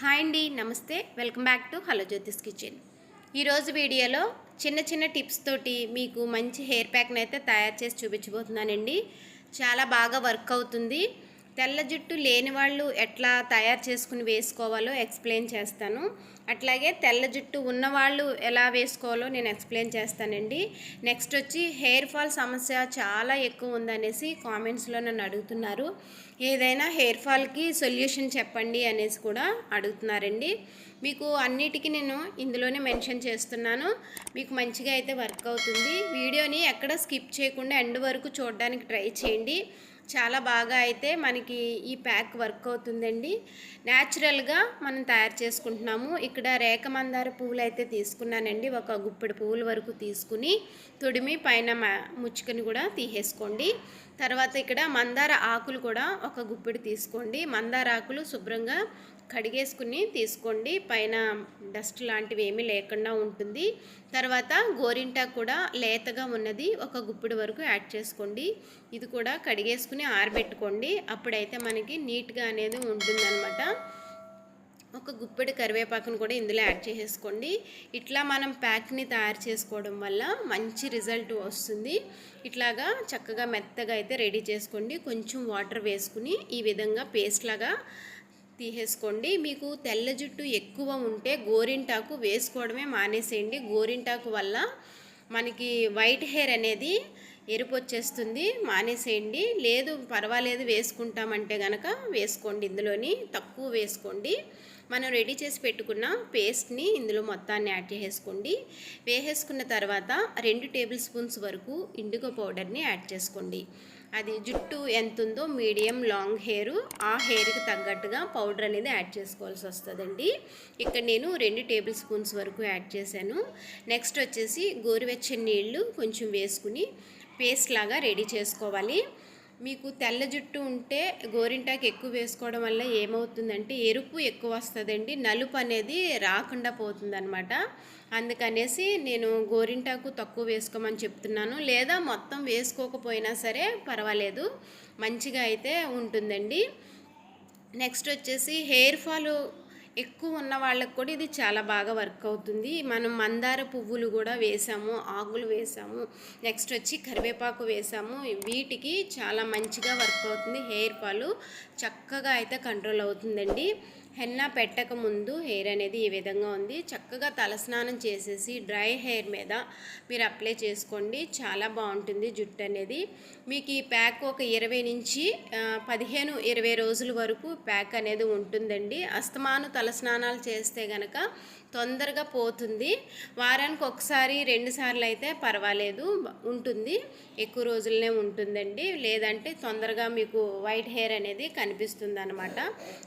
Hi అండి నమస్తే. Welcome back to hello Jyothish kitchen. ఈరోజు వీడియోలో చిన్న చిన్న టిప్స్ తోటి మీకు మంచి హెయిర్ ప్యాక్ని అయితే తయారు చేసి చూపించబోతున్నానండి. చాలా బాగా వర్క్ అవుతుంది. తెల్ల జుట్టు లేని వాళ్ళు ఎట్లా తయారు చేసుకుని వేసుకోవాలో ఎక్స్ప్లెయిన్ చేస్తాను. అట్లాగే తెల్ల జుట్టు ఉన్నవాళ్ళు ఎలా వేసుకోవాలో నేను ఎక్స్ప్లెయిన్ చేస్తానండి. నెక్స్ట్ వచ్చి హెయిర్ ఫాల్ సమస్య చాలా ఎక్కువ ఉందనేసి కామెంట్స్లో నన్ను అడుగుతున్నారు. ఏదైనా హెయిర్ ఫాల్కి సొల్యూషన్ చెప్పండి అనేసి కూడా అడుగుతున్నారండి. మీకు అన్నిటికీ నేను ఇందులోనే మెన్షన్ చేస్తున్నాను. మీకు మంచిగా అయితే వర్క్ అవుతుంది. వీడియోని ఎక్కడ స్కిప్ చేయకుండా ఎండ్ వరకు చూడడానికి ట్రై చేయండి. చాలా బాగా అయితే మనకి ఈ ప్యాక్ వర్క్ అవుతుందండి. న్యాచురల్గా మనం తయారు చేసుకుంటున్నాము. ఇక్కడ రేఖ మందార పువ్వులు అయితే తీసుకున్నానండి. ఒక గుప్పెడు పువ్వుల వరకు తీసుకుని తుడిమి పైన ముచ్చుకని కూడా తీసేసుకోండి. తర్వాత ఇక్కడ మందార ఆకులు కూడా ఒక గుప్పెడు తీసుకోండి. మందార ఆకులు శుభ్రంగా కడిగేసుకుని తీసుకోండి. పైన డస్ట్ లాంటివి ఏమీ లేకుండా ఉంటుంది. తర్వాత గోరింటా కూడా లేతగా ఉన్నది. ఒక గుప్పిడి వరకు యాడ్ చేసుకోండి. ఇది కూడా కడిగేసుకుని ఆరబెట్టుకోండి. అప్పుడైతే మనకి నీట్గా అనేది ఉంటుందన్నమాట. ఒక గుప్పెడు కరివేపాకును కూడా ఇందులో యాడ్ చేసేసుకోండి. ఇట్లా మనం ప్యాక్ని తయారు చేసుకోవడం వల్ల మంచి రిజల్ట్ వస్తుంది. ఇట్లాగా చక్కగా మెత్తగా అయితే రెడీ చేసుకోండి. కొంచెం వాటర్ వేసుకుని ఈ విధంగా పేస్ట్ లాగా తీసేసుకోండి. మీకు తెల్ల జుట్టు ఎక్కువ ఉంటే గోరింటాకు వేసుకోవడమే మానేసేయండి. గోరింటాకు వల్ల మనకి వైట్ హెయిర్ అనేది ఎరుపు వచ్చేస్తుంది మానేసేయండి. లేదు పర్వాలేదు వేసుకుంటామంటే కనుక వేసుకోండి. ఇందులోని తక్కువ వేసుకోండి. మనం రెడీ చేసి పెట్టుకున్న పేస్ట్ని ఇందులో మొత్తాన్ని యాడ్ చేసేసుకోండి. వేసేసుకున్న తర్వాత రెండు టేబుల్ స్పూన్స్ వరకు ఇండిగో పౌడర్ని యాడ్ చేసుకోండి. అది జుట్టు ఎంత ఉందో మీడియం లాంగ్ హెయిర్ ఆ హెయిర్కి తగ్గట్టుగా పౌడర్ అనేది యాడ్ చేసుకోవాల్సి వస్తుందండి. ఇక్కడ నేను రెండు టేబుల్ స్పూన్స్ వరకు యాడ్ చేశాను. నెక్స్ట్ వచ్చేసి గోరువెచ్చని నీళ్ళు కొంచెం వేసుకుని పేస్ట్ లాగా రెడీ చేసుకోవాలి. మీకు తెల్ల జుట్టు ఉంటే గోరింటాకు ఎక్కువ వేసుకోవడం వల్ల ఏమవుతుందంటే ఎరుపు ఎక్కువ వస్తుందండి. నలుపు అనేది రాకుండా పోతుందన్నమాట. అందుకనేసి నేను గోరింటాకు తక్కువ వేసుకోమని చెప్తున్నాను. లేదా మొత్తం వేసుకోకపోయినా సరే పర్వాలేదు. మంచిగా అయితే ఉంటుందండి. నెక్స్ట్ వచ్చేసి హెయిర్ ఫాల్ ఎక్కువ ఉన్న వాళ్ళకి కూడా ఇది చాలా బాగా వర్క్ అవుతుంది. మనం మందార పువ్వులు కూడా వేసాము ఆకులు వేసాము నెక్స్ట్ వచ్చి కరివేపాకు వేసాము. వీటికి చాలా మంచిగా వర్క్ అవుతుంది. హెయిర్ ఫాల్ చక్కగా అయితే కంట్రోల్ అవుతుందండి. హెన్నా పెట్టక ముందు హెయిర్ అనేది ఈ విధంగా ఉంది? చక్కగా తలస్నానం చేసేసి డ్రై హెయిర్ మీద మీరు అప్లై చేసుకోండి. చాలా బాగుంటుంది జుట్టు అనేది. మీకు ఈ ప్యాక్ ఒక ఇరవై నుంచి పదిహేను ఇరవై రోజుల వరకు ప్యాక్ అనేది ఉంటుందండి. అస్తమాను తలస్నానాలు చేస్తే గనక తొందరగా పోతుంది. వారానికి ఒకసారి రెండు సార్లు అయితే పర్వాలేదు. ఉంటుంది. ఎక్కువ రోజులనే ఉంటుందండి. లేదంటే తొందరగా మీకు వైట్ హెయిర్ అనేది కనిపిస్తుంది అనమాట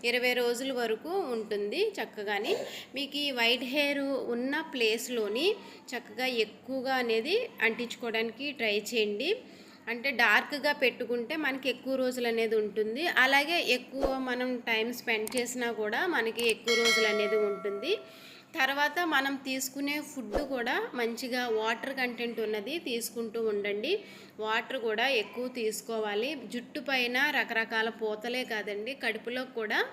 ఇరవై రోజుల వరకు ఉంటుంది చక్కగాని. మీకు ఈ వైట్ హెయిర్ ఉన్న ప్లేస్లోని చక్కగా ఎక్కువగా అనేది అంటించుకోవడానికి ట్రై చేయండి. అంటే డార్క్గా పెట్టుకుంటే మనకి ఎక్కువ రోజులు అనేది ఉంటుంది. అలాగే ఎక్కువ మనం టైం స్పెండ్ చేసినా కూడా మనకి ఎక్కువ రోజులు అనేది ఉంటుంది. తర్వాత మనం తీసుకునే ఫుడ్ కూడా మంచిగా వాటర్ కంటెంట్ ఉన్నది తీసుకుంటూ ఉండండి. వాటర్ కూడా ఎక్కువ తీసుకోవాలి. జుట్టు పైన రకరకాల పూతలే కాదండి. కడుపులో కూడా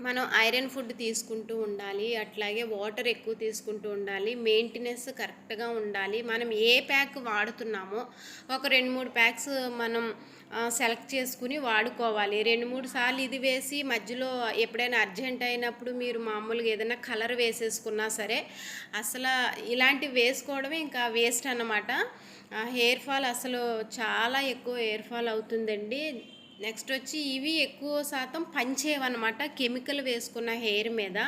మనం ఐరన్ ఫుడ్ తీసుకుంటూ ఉండాలి. అట్లాగే వాటర్ ఎక్కువ తీసుకుంటూ ఉండాలి. మెయింటెనెన్స్ కరెక్ట్గా ఉండాలి. మనం ఏ ప్యాక్ వాడుతున్నామో ఒక రెండు మూడు ప్యాక్స్ మనం సెలెక్ట్ చేసుకుని వాడుకోవాలి. రెండు మూడు సార్లు ఇది వేసి మధ్యలో ఎప్పుడైనా అర్జెంట్ అయినప్పుడు మీరు మామూలుగా ఏదైనా కలర్ వేసేసుకున్నా సరే అసలు ఇలాంటివి వేసుకోవడమే ఇంకా వేస్ట్ అన్నమాట. హెయిర్ ఫాల్ అసలు చాలా ఎక్కువ హెయిర్ ఫాల్ అవుతుందండి. నెక్స్ట్ వచ్చి ఇవి ఎక్కువ శాతం పంచేవన్నమాట కెమికల్ వేసుకున్న హెయిర్ మీద.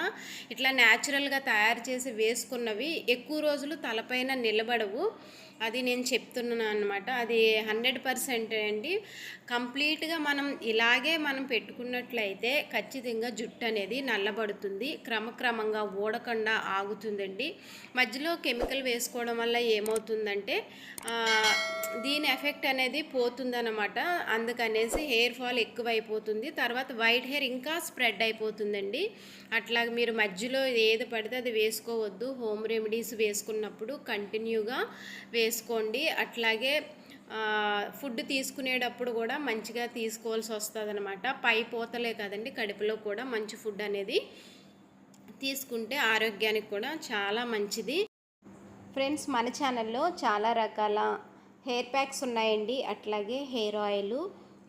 ఇట్లా న్యాచురల్గా తయారు చేసి వేసుకున్నవి ఎక్కువ రోజులు తలపైన నిలబడవు. అది నేను చెప్తున్నాను అనమాట అది హండ్రెడ్ పర్సెంట్ అండి. కంప్లీట్గా మనం ఇలాగే మనం పెట్టుకున్నట్లయితే ఖచ్చితంగా జుట్టు అనేది నల్లబడుతుంది. క్రమక్రమంగా ఊడకుండా ఆగుతుందండి. మధ్యలో కెమికల్ వేసుకోవడం వల్ల ఏమవుతుందంటే దీని ఎఫెక్ట్ అనేది పోతుందన్నమాట. అందుకనేసి హెయిర్ ఫాల్ ఎక్కువైపోతుంది. తర్వాత వైట్ హెయిర్ ఇంకా స్ప్రెడ్ అయిపోతుందండి. అట్లా మీరు మధ్యలో ఏది పడితే అది వేసుకోవద్దు. హోమ్ రెమెడీస్ వేసుకున్నప్పుడు కంటిన్యూగా చేసుకోండి అట్లాగే ఫుడ్ తీసుకునేటప్పుడు కూడా మంచిగా తీసుకోవాల్సి వస్తుంది అనమాట పై పోతలే కదండి కడుపులో కూడా మంచి ఫుడ్ అనేది తీసుకుంటే ఆరోగ్యానికి కూడా చాలా మంచిది. ఫ్రెండ్స్ మన ఛానల్లో చాలా రకాల హెయిర్ ప్యాక్స్ ఉన్నాయండి. అట్లాగే హెయిర్ ఆయిల్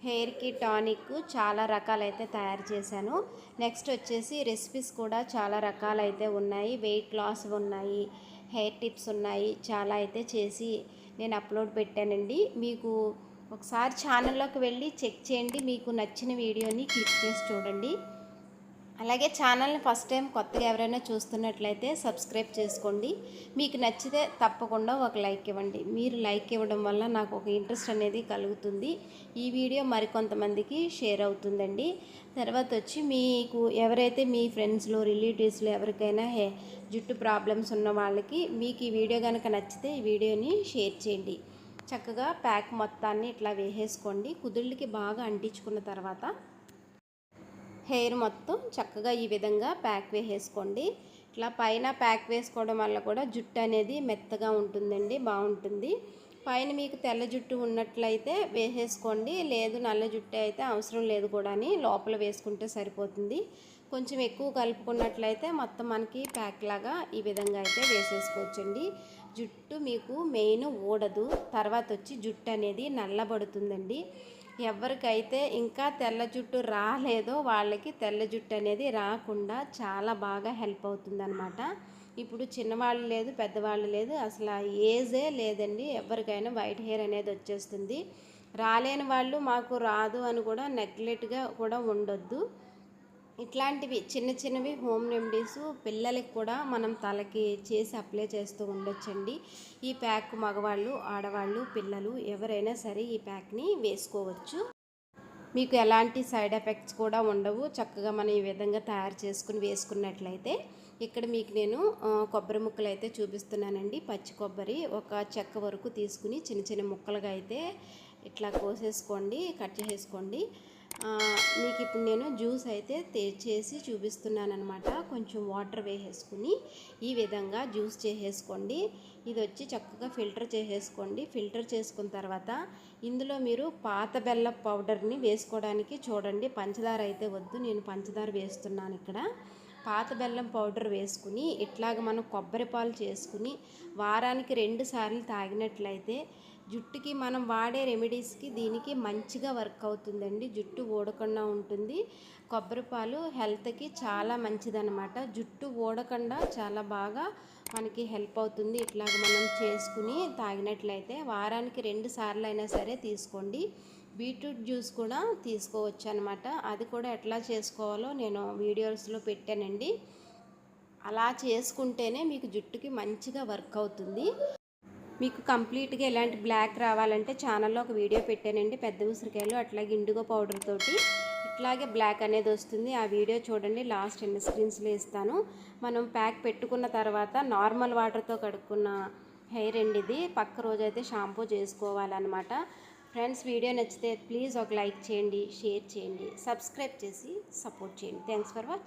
హెయిర్కి టానిక్ చాలా రకాలైతే తయారు చేశాను. నెక్స్ట్ వచ్చేసి రెసిపీస్ కూడా చాలా రకాలైతే ఉన్నాయి. వెయిట్ లాస్ ఉన్నాయి హెయిర్ టిప్స్ ఉన్నాయి చాలా అయితే చేసి నేను అప్లోడ్ పెట్టానండి. మీకు ఒకసారి ఛానల్లోకి వెళ్ళి చెక్ చేయండి. మీకు నచ్చిన వీడియోని క్లిక్ చేసి చూడండి. అలాగే ఛానల్ని ఫస్ట్ టైం కొత్తగా ఎవరైనా చూస్తున్నట్లయితే సబ్స్క్రైబ్ చేసుకోండి. మీకు నచ్చితే తప్పకుండా ఒక లైక్ ఇవ్వండి. మీరు లైక్ ఇవ్వడం వల్ల నాకు ఒక ఇంట్రెస్ట్ అనేది కలుగుతుంది. ఈ వీడియో మరికొంతమందికి షేర్ అవుతుందండి. తర్వాత వచ్చి మీకు ఎవరైతే మీ ఫ్రెండ్స్లో రిలేటివ్స్లో ఎవరికైనా హే జుట్టు ప్రాబ్లమ్స్ ఉన్న వాళ్ళకి మీకు ఈ వీడియో కనుక నచ్చితే ఈ వీడియోని షేర్ చేయండి. చక్కగా ప్యాక్ మొత్తాన్ని ఇట్లా వేసేసుకోండి. కుదుళ్ళకి బాగా అంటించుకున్న తర్వాత హెయిర్ మొత్తం చక్కగా ఈ విధంగా ప్యాక్ వేసేసుకోండి. ఇట్లా పైన ప్యాక్ వేసుకోవడం వల్ల కూడా జుట్టు అనేది మెత్తగా ఉంటుందండి బాగుంటుంది. పైన మీకు తెల్ల జుట్టు ఉన్నట్లయితే వేసేసుకోండి. లేదు నల్ల జుట్టు అయితే అవసరం లేదు కూడా అని లోపల వేసుకుంటే సరిపోతుంది. కొంచెం ఎక్కువ కలుపుకున్నట్లయితే మొత్తం మనకి ప్యాక్ లాగా ఈ విధంగా అయితే వేసేసుకోవచ్చండి. జుట్టు మీకు మెయిన్ ఊడదు తర్వాత వచ్చి జుట్టు అనేది నల్లబడుతుందండి. ఎవరికైతే ఇంకా తెల్ల జుట్టు రాలేదో వాళ్ళకి తెల్ల జుట్టు అనేది రాకుండా చాలా బాగా హెల్ప్ అవుతుందన్నమాట. ఇప్పుడు చిన్నవాళ్ళు లేదు పెద్దవాళ్ళు లేదు అసలు ఏజే లేదండి. ఎవరికైనా వైట్ హెయిర్ అనేది వచ్చేస్తుంది. రాలేని వాళ్ళు మాకు రాదు అని కూడా నెగ్లెట్గా కూడా ఉండొద్దు. ఇట్లాంటివి చిన్న చిన్నవి హోమ్ రెమెడీస్ పిల్లలకి కూడా మనం తలకి చేసి అప్లై చేస్తూ ఉండొచ్చండి. ఈ ప్యాక్ మగవాళ్ళు ఆడవాళ్ళు పిల్లలు ఎవరైనా సరే ఈ ప్యాక్ని వేసుకోవచ్చు. మీకు ఎలాంటి సైడ్ ఎఫెక్ట్స్ కూడా ఉండవు. చక్కగా మనం ఈ విధంగా తయారు చేసుకుని వేసుకున్నట్లయితే ఇక్కడ మీకు నేను కొబ్బరి ముక్కలు అయితే చూపిస్తున్నానండి. పచ్చి కొబ్బరి ఒక చెక్క వరకు తీసుకుని చిన్న చిన్న ముక్కలుగా అయితే ఇట్లా కోసేసుకోండి కట్ చేసేసుకోండి. మీకు ఇప్పుడు నేను జ్యూస్ అయితే చేసి చూపిస్తున్నాను అనమాట కొంచెం వాటర్ వేసేసుకుని ఈ విధంగా జ్యూస్ చేసేసుకోండి. ఇది వచ్చి చక్కగా ఫిల్టర్ చేసేసుకోండి. ఫిల్టర్ చేసుకున్న తర్వాత ఇందులో మీరు పాత బెల్ల పౌడర్ని వేసుకోవడానికి చూడండి. పంచదార అయితే వద్దు నేను పంచదార వేస్తున్నాను ఇక్కడ. పాత బెల్లం పౌడర్ వేసుకుని ఇట్లాగ మనం కొబ్బరి పాలు చేసుకుని వారానికి రెండు సార్లు తాగినట్లయితే జుట్టుకి మనం వాడే రెమెడీస్కి దీనికి మంచిగా వర్క్ అవుతుందండి. జుట్టు ఊడకుండా ఉంటుంది. కొబ్బరి పాలు హెల్త్కి చాలా మంచిదనమాట జుట్టు ఊడకుండా చాలా బాగా మనకి హెల్ప్ అవుతుంది. ఇట్లాగ మనం చేసుకుని తాగినట్లయితే వారానికి రెండు సార్లు అయినా సరే తీసుకోండి. బీట్రూట్ జ్యూస్ కూడా తీసుకోవచ్చు అనమాట అది కూడా ఎట్లా చేసుకోవాలో నేను వీడియోస్లో పెట్టానండి. అలా చేసుకుంటేనే మీకు జుట్టుకి మంచిగా వర్క్ అవుతుంది. మీకు కంప్లీట్గా ఇలాంటి బ్లాక్ రావాలంటే ఛానల్లో ఒక వీడియో పెట్టానండి. పెద్ద ఉసిరికాయలు అట్లాగే ఇండిగో పౌడర్ తోటి. ఇట్లాగే బ్లాక్ అనేది వస్తుంది. ఆ వీడియో చూడండి. లాస్ట్ ఎన్ని స్క్రీన్స్లో ఇస్తాను. మనం ప్యాక్ పెట్టుకున్న తర్వాత నార్మల్ వాటర్తో కడుక్కున్న హెయిర్ అండి ఇది. పక్క రోజైతే షాంపూ చేసుకోవాలన్నమాట. ఫ్రెండ్స్ వీడియో నచ్చితే ప్లీజ్ ఒక లైక్ చేయండి షేర్ చేయండి సబ్స్క్రైబ్ చేసి సపోర్ట్ చేయండి. Thanks for watch